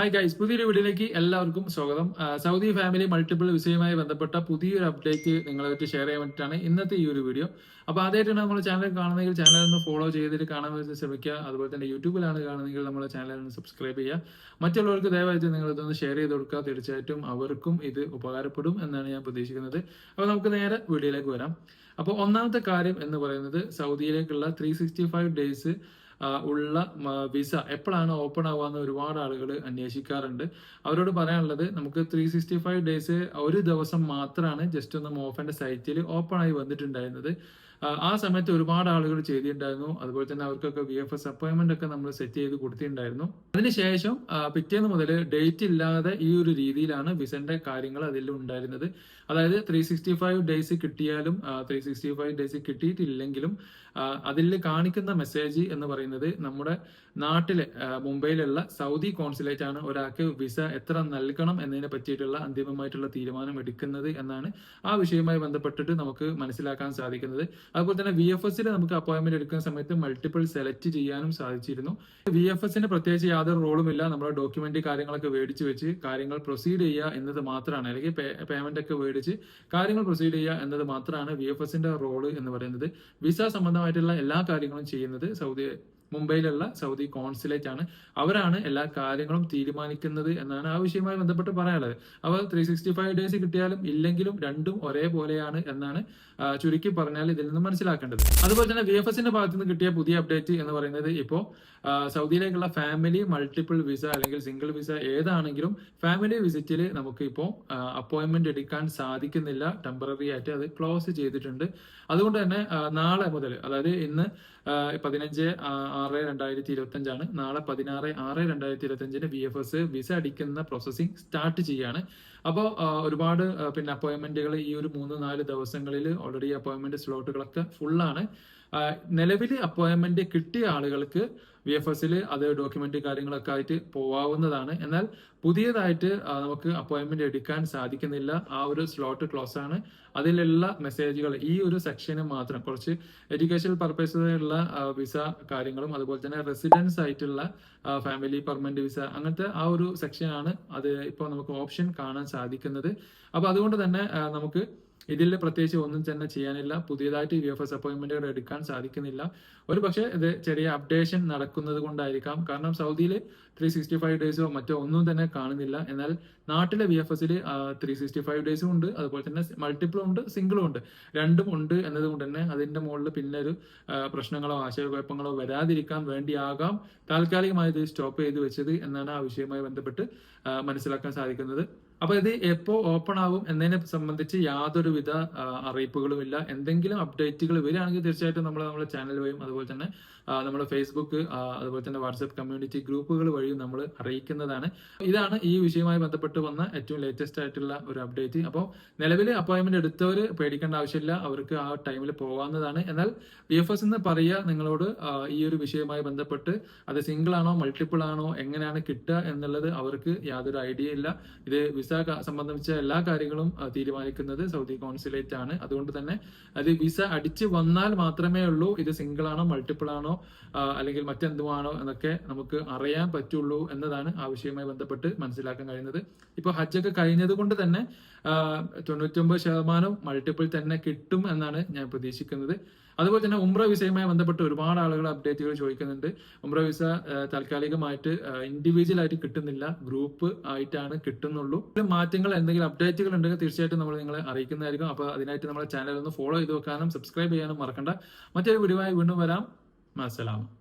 Hi guys പുതിയൊരു വീഡിയോയിലേക്ക് എല്ലാവർക്കും സ്വാഗതം. സൗദി ഫാമിലി മൾട്ടിപ്പിൾ വിസയുമായി ബന്ധപ്പെട്ട പുതിയൊരു അപ്ഡേറ്റ് നിങ്ങളെ പറ്റി ഷെയർ ചെയ്യാൻ വേണ്ടിയിട്ടാണ് ഇന്നത്തെ ഈ ഒരു വീഡിയോ അപ്പോൾ ആദ്യമായിട്ടാണ് നമ്മുടെ ചാനൽ കാണുന്നതെങ്കിൽ ചാനൽ ഒന്ന് ഫോളോ ചെയ്തിട്ട് കാണാൻ വേണ്ടി ശ്രമിക്കുക. അതുപോലെ തന്നെ യൂട്യൂബിലാണ് കാണുന്നതെങ്കിൽ നമ്മുടെ ചാനൽ ഒന്ന് സബ്സ്ക്രൈബ് ചെയ്യുക. മറ്റുള്ളവർക്ക് ദയവായിട്ട് നിങ്ങൾ ഇതൊന്ന് ഷെയർ ചെയ്ത് കൊടുക്കുക. തീർച്ചയായിട്ടും അവർക്കും ഇത് ഉപകാരപ്പെടും എന്നാണ് ഞാൻ പ്രതീക്ഷിക്കുന്നത്. അപ്പോൾ നമുക്ക് നേരെ വീഡിയോയിലേക്ക് വരാം. അപ്പോൾ ഒന്നാമത്തെ കാര്യം എന്ന് പറയുന്നത് സൗദിയിലേക്കുള്ള ത്രീ ഡേയ്സ് ഉള്ള വിസ എപ്പോഴാണ് ഓപ്പൺ ആവാന്ന് ഒരുപാട് ആളുകൾ അന്വേഷിക്കാറുണ്ട്. അവരോട് പറയാനുള്ളത് നമുക്ക് ത്രീ സിക്സ്റ്റി ഫൈവ് ഡേയ്സ് ഒരു ദിവസം മാത്രമാണ് ജസ്റ്റ് ഒന്ന് മോഫന്റെ സൈറ്റിൽ ഓപ്പൺ ആയി വന്നിട്ടുണ്ടായിരുന്നത്. ആ, സമയത്ത് ഒരുപാട് ആളുകൾ ചെയ്തിട്ടുണ്ടായിരുന്നു. അതുപോലെ തന്നെ അവർക്കൊക്കെ വി എഫ് എസ് അപ്പോയിന്റ്മെന്റ് ഒക്കെ നമ്മൾ സെറ്റ് ചെയ്ത് കൊടുത്തിട്ടുണ്ടായിരുന്നു. അതിനുശേഷം പിറ്റേന്ന് മുതൽ ഡേറ്റ് ഇല്ലാതെ ഈ ഒരു രീതിയിലാണ് വിസന്റെ കാര്യങ്ങൾ അതിൽ ഉണ്ടായിരുന്നത്. അതായത് ത്രീ സിക്സ്റ്റി ഫൈവ് ഡേയ്സ് കിട്ടിയാലും ത്രീ സിക്സ്റ്റി ഫൈവ് ഡേയ്സ് കിട്ടിയിട്ടില്ലെങ്കിലും അതിൽ കാണിക്കുന്ന മെസ്സേജ് എന്ന് പറയുന്നത് നമ്മുടെ നാട്ടിലെ മുംബൈയിലുള്ള സൗദി കോൺസുലേറ്റ് ആണ് ഒരാൾക്ക് വിസ എത്ര നൽകണം എന്നതിനെ പറ്റിയിട്ടുള്ള അന്തിമമായിട്ടുള്ള തീരുമാനം എടുക്കുന്നത് എന്നാണ് ആ വിഷയവുമായി ബന്ധപ്പെട്ടിട്ട് നമുക്ക് മനസ്സിലാക്കാൻ സാധിക്കുന്നത്. അതുപോലെ തന്നെ വി എഫ് എസിൽ നമുക്ക് അപ്പോയിന്റ്മെന്റ് എടുക്കുന്ന സമയത്ത് മൾട്ടിപ്പിൾ സെലക്ട് ചെയ്യാനും സാധിച്ചിരുന്നു. വി എഫ് എസിന് പ്രത്യേകിച്ച് യാതൊരു റോളും ഇല്ല. നമ്മുടെ ഡോക്യുമെന്റ് കാര്യങ്ങളൊക്കെ മേടിച്ച് വെച്ച് കാര്യങ്ങൾ പ്രൊസീഡ് ചെയ്യുക എന്നത് മാത്രമാണ്. അല്ലെങ്കിൽ പേയ്മെന്റ് ഒക്കെ മേടിച്ച് കാര്യങ്ങൾ പ്രൊസീഡ് ചെയ്യുക എന്നത് മാത്രമാണ് വി എഫ് എസിന്റെ റോൾ എന്ന് പറയുന്നത്. വിസ സംബന്ധമായിട്ടുള്ള എല്ലാ കാര്യങ്ങളും ചെയ്യുന്നത് സൗദി മുംബൈയിലുള്ള സൗദി കോൺസുലേറ്റ് ആണ് അവരാണ് എല്ലാ കാര്യങ്ങളും തീരുമാനിക്കുന്നത് എന്നാണ് ആ വിഷയവുമായി ബന്ധപ്പെട്ട് പറയാനുള്ളത്. അവർ ത്രീ സിക്സ്റ്റി ഫൈവ് ഡേയ്സ് കിട്ടിയാലും ഇല്ലെങ്കിലും രണ്ടും ഒരേപോലെയാണ് എന്നാണ് ചുരുക്കി പറഞ്ഞാൽ ഇതിൽ നിന്ന് മനസ്സിലാക്കേണ്ടത്. അതുപോലെ തന്നെ വി എഫ് എസിന്റെ ഭാഗത്ത് നിന്ന് കിട്ടിയ പുതിയ അപ്ഡേറ്റ് എന്ന് പറയുന്നത് ഇപ്പോൾ സൗദിയിലേക്കുള്ള ഫാമിലി മൾട്ടിപ്പിൾ വിസ അല്ലെങ്കിൽ സിംഗിൾ വിസ ഏതാണെങ്കിലും ഫാമിലി വിസിറ്റിൽ നമുക്ക് ഇപ്പോൾ അപ്പോയിന്റ്മെന്റ് എടുക്കാൻ സാധിക്കുന്നില്ല. ടെമ്പററി ആയിട്ട് അത് ക്ലോസ് ചെയ്തിട്ടുണ്ട്. അതുകൊണ്ട് തന്നെ നാളെ മുതൽ അതായത് ഇന്ന് പതിനഞ്ച് ആറ് രണ്ടായിരത്തി ഇരുപത്തി അഞ്ചാണ് നാളെ പതിനാറ് ആറ് രണ്ടായിരത്തി ഇരുപത്തി അഞ്ചിന് ബി എഫ് എസ് വിസ അടിക്കുന്ന പ്രോസസ്സിംഗ് സ്റ്റാർട്ട് ചെയ്യാണ്. അപ്പോൾ ഒരുപാട് പിന്നെ അപ്പോയിന്റ്മെന്റുകൾ ഈ ഒരു മൂന്ന് നാല് ദിവസങ്ങളിൽ ഓൾറെഡി അപ്പോയിന്റ്മെന്റ് സ്ലോട്ടുകളൊക്കെ ഫുള്ളാണ് നിലവിൽ അപ്പോയിന്റ്മെന്റ് കിട്ടിയ ആളുകൾക്ക് വി എഫ് എസിൽ അത് ഡോക്യുമെന്റ് കാര്യങ്ങളൊക്കെ ആയിട്ട് പോവാവുന്നതാണ്. എന്നാൽ പുതിയതായിട്ട് നമുക്ക് അപ്പോയിന്റ്മെന്റ് എടുക്കാൻ സാധിക്കുന്നില്ല. ആ ഒരു സ്ലോട്ട് ക്ലോസ് ആണ്. അതിലുള്ള മെസ്സേജുകൾ ഈ ഒരു സെക്ഷന് മാത്രം കുറച്ച് എഡ്യൂക്കേഷണൽ പർപ്പസിലുള്ള വിസ കാര്യങ്ങളും അതുപോലെ തന്നെ റെസിഡൻസ് ആയിട്ടുള്ള ഫാമിലി പെർമനന്റ് വിസ അങ്ങനത്തെ ആ ഒരു സെക്ഷനാണ് അത് ഇപ്പോൾ നമുക്ക് ഓപ്ഷൻ കാണാൻ സാധിക്കുന്നത്. അപ്പൊ അതുകൊണ്ട് തന്നെ നമുക്ക് ഇതിൽ പ്രത്യേകിച്ച് ഒന്നും തന്നെ ചെയ്യാനില്ല. പുതിയതായിട്ട് യു എഫ് എസ് അപ്പോയിന്റ്മെന്റുകൾ എടുക്കാൻ സാധിക്കുന്നില്ല. ഒരു പക്ഷേ ഇത് ചെറിയ അപ്ഡേഷൻ നടക്കുന്നത് കൊണ്ടായിരിക്കാം. കാരണം സൗദിയിൽ ത്രീ സിക്സ്റ്റി ഫൈവ് ഡേയ്സോ മറ്റോ ഒന്നും തന്നെ കാണുന്നില്ല. എന്നാൽ നാട്ടിലെ വി എഫ് എസിൽ ത്രീ സിക്സ്റ്റി ഫൈവ് ഡേയ്സും ഉണ്ട്. അതുപോലെ തന്നെ മൾട്ടിപ്പിളും ഉണ്ട് സിംഗിളും ഉണ്ട്. രണ്ടും ഉണ്ട് എന്നതുകൊണ്ട് തന്നെ അതിന്റെ മുകളിൽ പിന്നെ ഒരു പ്രശ്നങ്ങളോ ആശയക്കുഴപ്പങ്ങളോ വരാതിരിക്കാൻ വേണ്ടിയാകാം. താൽക്കാലികമായി ഇത് സ്റ്റോപ്പ് ചെയ്തു വെച്ചത് എന്നാണ് ആ വിഷയവുമായി ബന്ധപ്പെട്ട് മനസ്സിലാക്കാൻ സാധിക്കുന്നത്. അപ്പൊ ഇത് എപ്പോ ഓപ്പൺ ആവും എന്നതിനെ സംബന്ധിച്ച് യാതൊരുവിധ അറിയിപ്പുകളും ഇല്ല. എന്തെങ്കിലും അപ്ഡേറ്റുകൾ വരികയാണെങ്കിൽ തീർച്ചയായിട്ടും നമ്മൾ നമ്മുടെ ചാനൽ വഴിയും അതുപോലെ തന്നെ നമ്മുടെ ഫേസ്ബുക്ക് അതുപോലെ തന്നെ വാട്സപ്പ് കമ്മ്യൂണിറ്റി ഗ്രൂപ്പുകൾ വഴിയും നമ്മൾ അറിയിക്കുന്നതാണ്. ഇതാണ് ഈ വിഷയവുമായി ബന്ധപ്പെട്ട് വന്ന ഏറ്റവും ലേറ്റസ്റ്റ് ആയിട്ടുള്ള ഒരു അപ്ഡേറ്റ് അപ്പോൾ നിലവിൽ അപ്പോയിന്റ്മെന്റ് എടുത്തവർ പേടിക്കേണ്ട ആവശ്യമില്ല. അവർക്ക് ആ ടൈമിൽ പോകാവുന്നതാണ്. എന്നാൽ ബി എഫ് എസ് എന്ന് പറയുക നിങ്ങളോട് ഈ ഒരു വിഷയവുമായി ബന്ധപ്പെട്ട് അത് സിംഗിൾ ആണോ മൾട്ടിപ്പിൾ ആണോ എങ്ങനെയാണ് കിട്ടുക എന്നുള്ളത് അവർക്ക് യാതൊരു ഐഡിയ ഇല്ല. ഇത് വിസ സംബന്ധിച്ച എല്ലാ കാര്യങ്ങളും തീരുമാനിക്കുന്നത് സൗദി കോൺസുലേറ്റ് ആണ്. അതുകൊണ്ട് തന്നെ അത് വിസ അടിച്ച് വന്നാൽ മാത്രമേ ഉള്ളൂ. ഇത് സിംഗിൾ ആണോ മൾട്ടിപ്പിൾ ആണോ അല്ലെങ്കിൽ മറ്റെന്തുമാണോ എന്നൊക്കെ നമുക്ക് അറിയാൻ പറ്റുള്ളൂ എന്നതാണ് ആവശ്യവുമായി ബന്ധപ്പെട്ട് മനസ്സിലാക്കാൻ കഴിയുന്നത്. ഇപ്പോൾ ഹജ്ജൊക്കെ കഴിഞ്ഞത് കൊണ്ട് തന്നെ തൊണ്ണൂറ്റൊമ്പത് ശതമാനം മൾട്ടിപ്പിൾ തന്നെ കിട്ടും എന്നാണ് ഞാൻ പ്രതീക്ഷിക്കുന്നത്. അതുപോലെ തന്നെ ഉംറ വിസയുമായി ബന്ധപ്പെട്ട് ഒരുപാട് ആളുകൾ അപ്ഡേറ്റുകൾ ചോദിക്കുന്നുണ്ട്. ഉംറ വിസ താൽക്കാലികമായിട്ട് ഇൻഡിവിജ്വൽ ആയിട്ട് കിട്ടുന്നില്ല. ഗ്രൂപ്പ് ആയിട്ടാണ് കിട്ടുന്നുള്ളൂ. ഇതിൽ മാറ്റങ്ങൾ എന്തെങ്കിലും അപ്ഡേറ്റുകൾ ഉണ്ടെങ്കിൽ തീർച്ചയായിട്ടും നമ്മൾ നിങ്ങളെ അറിയിക്കുന്നതായിരിക്കും. അപ്പോൾ അതിനായിട്ട് നമ്മുടെ ചാനൽ ഒന്ന് ഫോളോ ചെയ്ത് വെക്കാനും സബ്സ്ക്രൈബ് ചെയ്യാനും മറക്കണ്ട. മറ്റൊരു വീഡിയോ വീണ്ടും വരാം. മാസലാമ